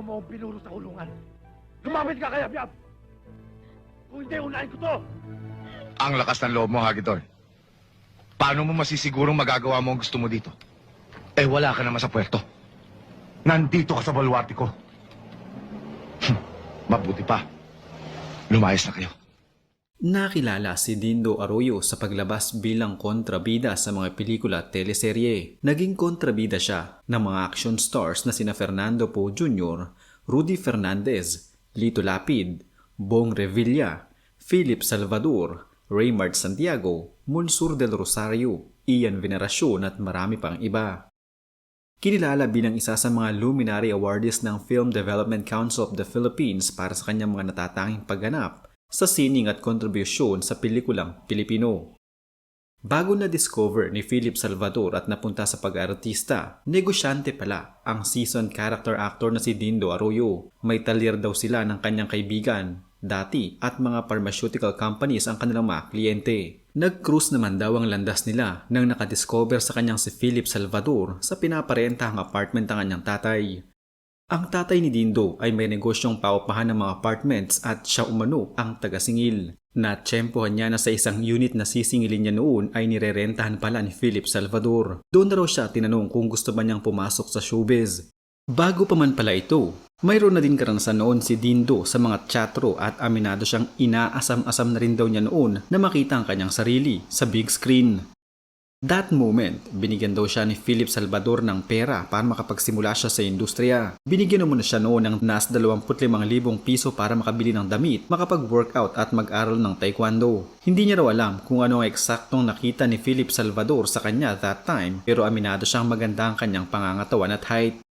ayaw mo akong pinuro sa kulungan. Lumapit ka kaya, Biab! Kung hindi, unahin ko to! Ang lakas ng loob mo, Hagidol. Paano mo masisigurong magagawa mo ang gusto mo dito? Eh, wala ka naman sa puerto. Nandito ka sa baluarte ko. Hmm, Mabuti pa. Lumayas na kayo. Nakilala si Dindo Arroyo sa paglabas bilang kontrabida sa mga pelikula at teleserye. Naging kontrabida siya ng mga action stars na sina Fernando Poe Jr., Rudy Fernandez, Lito Lapid, Bong Revilla, Philip Salvador, Raymart Santiago, Monsur del Rosario, Ian Veneracion at marami pang iba. Kinilala bilang isa sa mga luminary awardees ng Film Development Council of the Philippines para sa kanyang mga natatanging pagganap sa sining at kontribusyon sa pelikulang Pilipino. Bago na-discover ni Philip Salvador at napunta sa pag-artista, negosyante pala ang seasoned character actor na si Dindo Arroyo. May talyer daw sila ng kanyang kaibigan, dati at mga pharmaceutical companies ang kanilang mga kliyente. Nag-cruise naman daw ang landas nila nang nakadiscover sa kanyang si Philip Salvador sa pinaparentahang apartment ng kanyang tatay. Ang tatay ni Dindo ay may negosyong paupahan ng mga apartments at siya umano ang tagasingil. Natsyempohan niya na sa isang unit na sisingilin niya noon ay nirerentahan pala ni Philip Salvador. Doon na raw siya tinanong kung gusto ba niyang pumasok sa showbiz. Bago pa man pala ito, mayroon na din karanasan noon si Dindo sa mga teatro at aminado siyang inaasam-asam na rin daw niya noon na makita ang kanyang sarili sa big screen. That moment, binigyan daw siya ni Philip Salvador ng pera para makapagsimula siya sa industriya. Binigyan naman siya noon ng nas 25,000 piso para makabili ng damit, makapag-workout at mag-aral ng taekwondo. Hindi niya raw alam kung ano ang eksaktong nakita ni Philip Salvador sa kanya that time pero aminado siyang maganda ang kanyang pangangatawan at height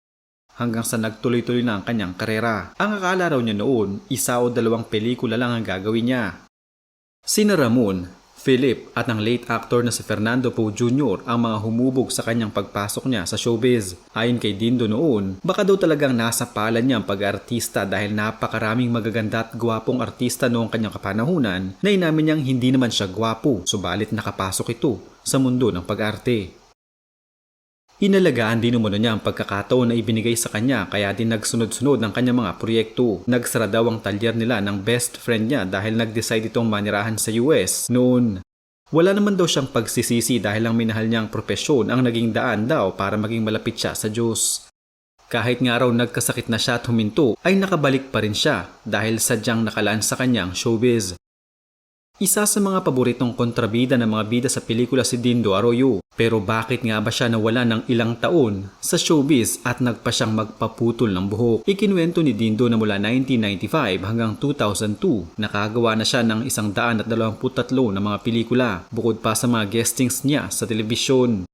hanggang sa nagtuloy-tuloy na ang kanyang karera. Ang akala raw niya noon, isa o dalawang pelikula lang ang gagawin niya. Sina Ramon, Philip at ang late actor na si Fernando Poe Jr. ang mga humubog sa kanyang pagpasok niya sa showbiz. Ayon kay Dindo noon, baka daw talagang nasa pala niya ang pag-artista dahil napakaraming magaganda at gwapong artista noong kanyang kapanahunan na inamin niyang hindi naman siya gwapo, subalit nakapasok ito sa mundo ng pag-arte. Inalagaan din umano niya ang pagkakataon na ibinigay sa kanya kaya din nagsunod-sunod ng kanyang mga proyekto. Nagsara daw ang talyer nila ng best friend niya dahil nag-decide itong manirahan sa US noon. Wala naman daw siyang pagsisisi dahil ang minahal niyang propesyon ang naging daan daw para maging malapit siya sa Diyos. Kahit nga raw nagkasakit na siya at huminto ay nakabalik pa rin siya dahil sadyang nakalaan sa kanyang showbiz. Isa sa mga paboritong kontrabida ng mga bida sa pelikula si Dindo Arroyo. Pero bakit nga ba siya nawala ng ilang taon sa showbiz at nagpa siyang magpaputol ng buhok? Ikinuwento ni Dindo na mula 1995 hanggang 2002, nakagawa na siya ng isang daan at 23 na mga pelikula bukod pa sa mga guestings niya sa telebisyon.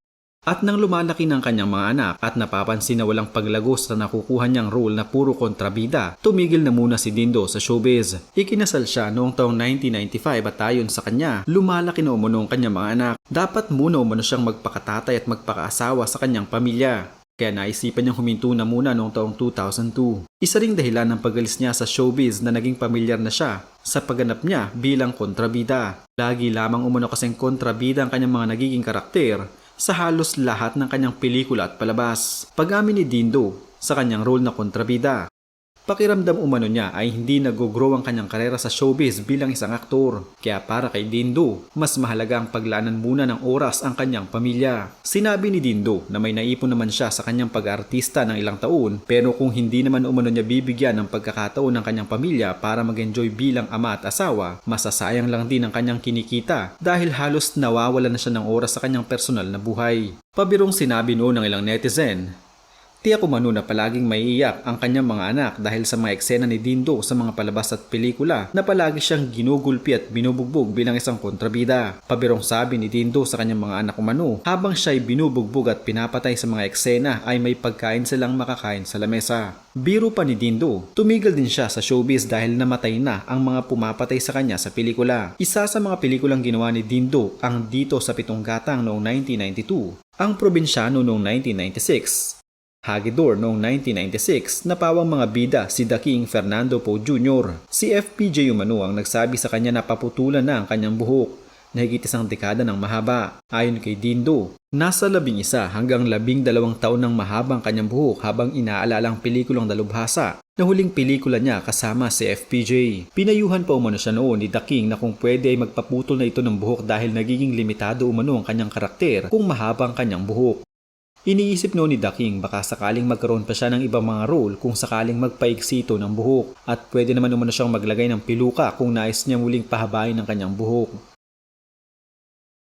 At nang lumalaki ng kanyang mga anak at napapansin na walang paglagos na nakukuha niyang role na puro kontrabida, tumigil na muna si Dindo sa showbiz. Ikinasal siya noong taong 1995 at ayon sa kanya, lumalaki na umano ang kanyang mga anak. Dapat muna umano siyang magpakatatay at magpakaasawa sa kanyang pamilya. Kaya naisipan niyang huminto na muna noong taong 2002. Isa ring dahilan ng pagalis niya sa showbiz na naging pamilyar na siya sa pagganap niya bilang kontrabida. Lagi lamang umano kasing kontrabida ang kanyang mga nagiging karakter sa halos lahat ng kanyang pelikula at palabas. Pag-amin ni Dindo sa kanyang role na kontrabida. Pakiramdam umano niya ay hindi nag-grow ang kanyang karera sa showbiz bilang isang aktor. Kaya para kay Dindo, mas mahalaga ang paglanan muna ng oras ang kanyang pamilya. Sinabi ni Dindo na may naipon naman siya sa kanyang pag-artista ng ilang taon pero kung hindi naman umano niya bibigyan ng pagkakataon ng kanyang pamilya para mag-enjoy bilang ama at asawa, masasayang lang din ang kanyang kinikita dahil halos nawawala na siya ng oras sa kanyang personal na buhay. Pabirong sinabi noon ng ilang netizen, Tiyak umano na palaging maiiyak ang kanyang mga anak dahil sa mga eksena ni Dindo sa mga palabas at pelikula na palagi siyang ginugulpi at binubugbog bilang isang kontrabida. Pabirong sabi ni Dindo sa kanyang mga anak umano, habang siya'y binubugbog at pinapatay sa mga eksena ay may pagkain silang makakain sa lamesa. Biro pa ni Dindo, tumigil din siya sa showbiz dahil namatay na ang mga pumapatay sa kanya sa pelikula. Isa sa mga pelikulang ginawa ni Dindo ang Dito sa Pitong Gatang noong 1992, ang Probinsyano noong 1996, Hagidor noong 1996 napawang mga bida si The King Fernando Poe Jr. Si FPJ Umano ang nagsabi sa kanya na paputulan na ang kanyang buhok na higit isang dekada ng mahaba. Ayon kay Dindo, nasa labing isa hanggang labing dalawang taon ng mahabang kanyang buhok habang inaalala ang pelikulang dalubhasa na huling pelikula niya kasama si FPJ. Pinayuhan pa umano siya noon ni The King na kung pwede ay magpaputol na ito ng buhok dahil nagiging limitado umano ang kanyang karakter kung mahaba ang kanyang buhok. Iniisip noon ni The King baka sakaling magkaroon pa siya ng ibang mga role kung sakaling magpaigsi ito ng buhok at pwede naman umano siyang maglagay ng piluka kung nais niya muling pahabain ang kanyang buhok.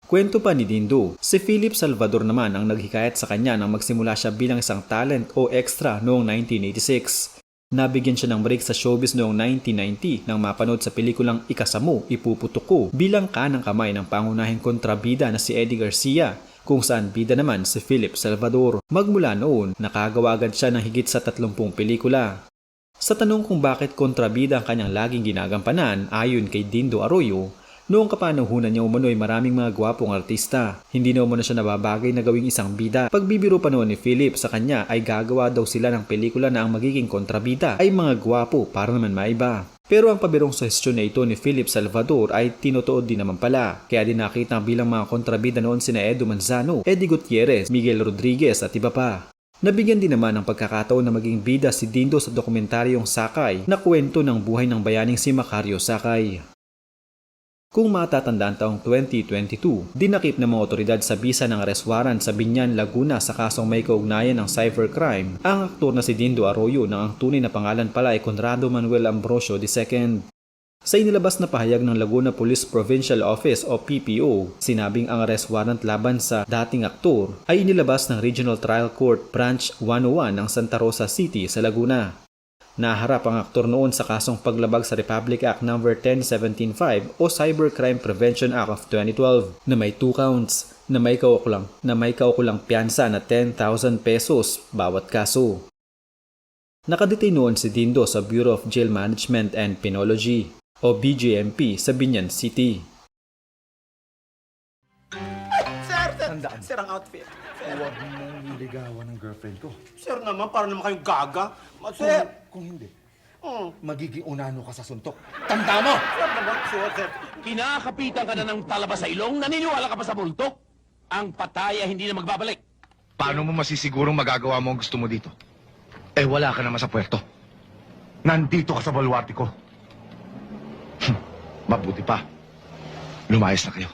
Kwento pa ni Dindo, si Philip Salvador naman ang naghikayat sa kanya nang magsimula siya bilang isang talent o extra noong 1986. Nabigyan siya ng break sa showbiz noong 1990 nang mapanood sa pelikulang Ikasamo, Ipuputok Ko bilang kanang kamay ng pangunahing kontrabida na si Eddie Garcia kung saan bida naman si Philip Salvador. Magmula noon, nakagawa agad siya ng higit sa 30 pelikula. Sa tanong kung bakit kontrabida ang kanyang laging ginagampanan ayon kay Dindo Arroyo, noong kapanahunan niya umano'y maraming mga gwapong artista. Hindi na umano siya nababagay na gawing isang bida. Pagbibiro pa noon ni Philip sa kanya ay gagawa daw sila ng pelikula na ang magiging kontrabida ay mga gwapo para naman maiba. Pero ang pabirong suhestyon na ito ni Philip Salvador ay tinutuod din naman pala. Kaya din nakita bilang mga kontrabida noon sina Edo Manzano, Eddie Gutierrez, Miguel Rodriguez at iba pa. Nabigyan din naman ng pagkakataon na maging bida si Dindo sa dokumentaryong Sakay na kwento ng buhay ng bayaning si Macario Sakay. Kung matatandaan taong 2022, dinakip ng mga otoridad sa bisa ng arrest sa Binyan, Laguna sa kasong may kaugnayan ng cybercrime ang aktor na si Dindo Arroyo na ang tunay na pangalan pala ay Conrado Manuel Ambrosio II. Sa inilabas na pahayag ng Laguna Police Provincial Office o PPO, sinabing ang arrest warrant laban sa dating aktor ay inilabas ng Regional Trial Court Branch 101 ng Santa Rosa City sa Laguna. Naharap ang aktor noon sa kasong paglabag sa Republic Act No. 10175 o Cybercrime Prevention Act of 2012 na may 2 counts na may kaukulang na may kaukulang piyansa na 10,000 pesos bawat kaso. Nakadetain noon si Dindo sa Bureau of Jail Management and Penology o BJMP sa Binyan City. Tandaan. sir ang outfit. Sir, Huwag mong niligawan ng girlfriend ko. sir naman, para naman kayong gaga. Ma- Kung, Sir, kung hindi, hmm. magiging unano ka sa suntok. Tanda mo! sir naman, sir, sir. Kinakapitan ka na ng talaba sa ilong, naniniwala ka pa sa multo? Ang pataya hindi na magbabalik. Paano mo masisigurong magagawa mo ang gusto mo dito? Eh wala ka naman sa puerto. Nandito ka sa baluarte ko. Hmm, Mabuti pa. Lumayas na kayo.